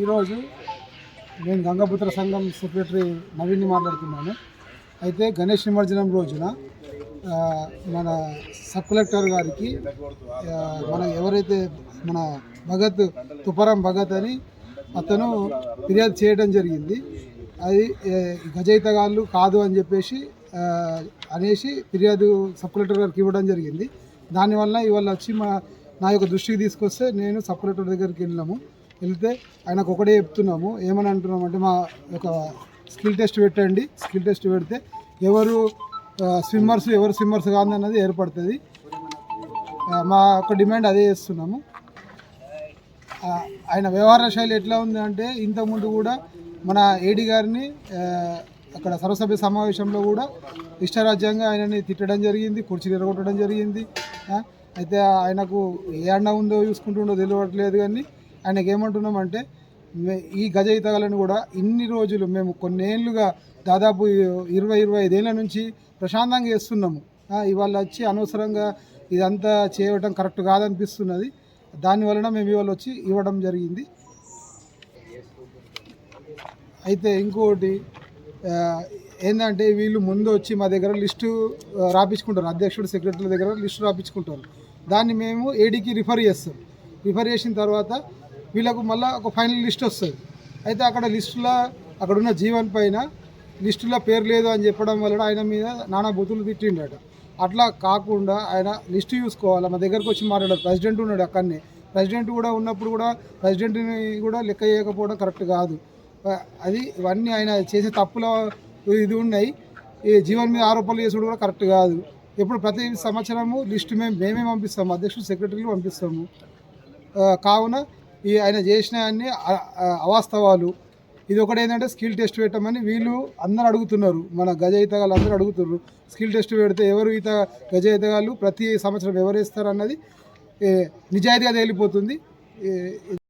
ఈరోజు నేను గంగాపుత్ర సంఘం సెక్రటరీ నవీన్ని మాట్లాడుతున్నాను. అయితే గణేష్ నిమజ్జనం రోజున మన సబ్ కలెక్టర్ గారికి మన ఎవరైతే మన భగత్ తుపరం భగత్ అని అతను ఫిర్యాదు చేయడం జరిగింది. అది గజయిత గజయితగాళ్ళు కాదు అని చెప్పేసి అనేసి ఫిర్యాదు సబ్ కలెక్టర్ గారికి ఇవ్వడం జరిగింది. దానివల్ల ఇవాళ వచ్చి మా నా యొక్క దృష్టికి తీసుకొస్తే నేను సబ్ కలెక్టర్ దగ్గరికి వెళ్ళినాము. వెళ్తే ఆయనకు ఒకటే చెప్తున్నాము. ఏమని అంటున్నాము అంటే మా ఒక స్కిల్ టెస్ట్ పెట్టండి. స్కిల్ టెస్ట్ పెడితే ఎవరు స్విమ్మర్స్ ఎవరు స్విమ్మర్స్ కాదు అన్నది ఏర్పడుతుంది. మా ఒక డిమాండ్ అదే చేస్తున్నాము. ఆయన వ్యవహార శైలి ఎట్లా ఉంది అంటే ఇంతకుముందు కూడా మన ఏడి గారిని అక్కడ సర్వసభ్య సమావేశంలో కూడా ఇష్టరాజ్యంగా ఆయనని తిట్టడం జరిగింది కుర్చీలు ఎరగొట్టడం జరిగింది. అయితే ఆయనకు ఏ అండ ఉందో చూసుకుంటుండో తెలియట్లేదు కానీ ఆయనకి ఏమంటున్నామంటే అంటే ఈ గజ ఈతగాలను కూడా ఇన్ని రోజులు మేము కొన్నేళ్ళుగా దాదాపు ఇరవై ఇరవై ఐదేళ్ళ నుంచి ప్రశాంతంగా చేస్తున్నాము. ఇవాళ వచ్చి అనవసరంగా ఇదంతా చేయడం కరెక్ట్ కాదనిపిస్తున్నది. దాని వలన మేము ఇవాళ వచ్చి ఇవ్వడం జరిగింది. అయితే ఇంకోటి ఏంటంటే వీళ్ళు ముందు వచ్చి మా దగ్గర లిస్టు రాపించుకుంటారు. అధ్యక్షుడు సెక్రటరీ దగ్గర లిస్టు రాపించుకుంటారు. దాన్ని మేము ఏడీకి రిఫర్ చేస్తాం. రిఫర్ చేసిన తర్వాత వీళ్ళకు మళ్ళీ ఒక ఫైనల్ లిస్ట్ వస్తుంది. అయితే అక్కడ లిస్టులో అక్కడ ఉన్న జీవన్ పైన లిస్టులో పేరు లేదు అని చెప్పడం వల్ల ఆయన మీద నానా బుతులు తిట్టిండట అట్లా కాకుండా ఆయన లిస్టు చూసుకోవాలి? మా దగ్గరకు వచ్చి మాట్లాడారు. ప్రెసిడెంట్ ఉన్నాడు అక్కడనే. ప్రెసిడెంట్ కూడా ఉన్నప్పుడు కూడా ప్రెసిడెంట్ని కూడా లెక్క చేయకపోవడం కరెక్ట్ కాదు. అది ఇవన్నీ ఆయన చేసే తప్పుల ఇది ఉన్నాయి. ఈ జీవన్ మీద ఆరోపణలు చేసుడు కూడా కరెక్ట్ కాదు. ఇప్పుడు ప్రతి సంవత్సరము లిస్టు మేము మేమే పంపిస్తాము. అధ్యక్షుడు సెక్రటరీలు పంపిస్తాము. కావున ఈ ఆయన చేసిన అన్ని అవాస్తవాలు. ఇది ఒకటి ఏంటంటే స్కిల్ టెస్ట్ పెట్టమని వీళ్ళు అందరు అడుగుతున్నారు. మన గజ ఈతగాళ్ళు అందరూ అడుగుతున్నారు. స్కిల్ టెస్ట్ పెడితే ఎవరు ఈత గజ ఈతగాళ్ళు ప్రతి సంవత్సరం ఎవరు వేస్తారు అన్నది నిజాయితీగా తేలిపోతుంది.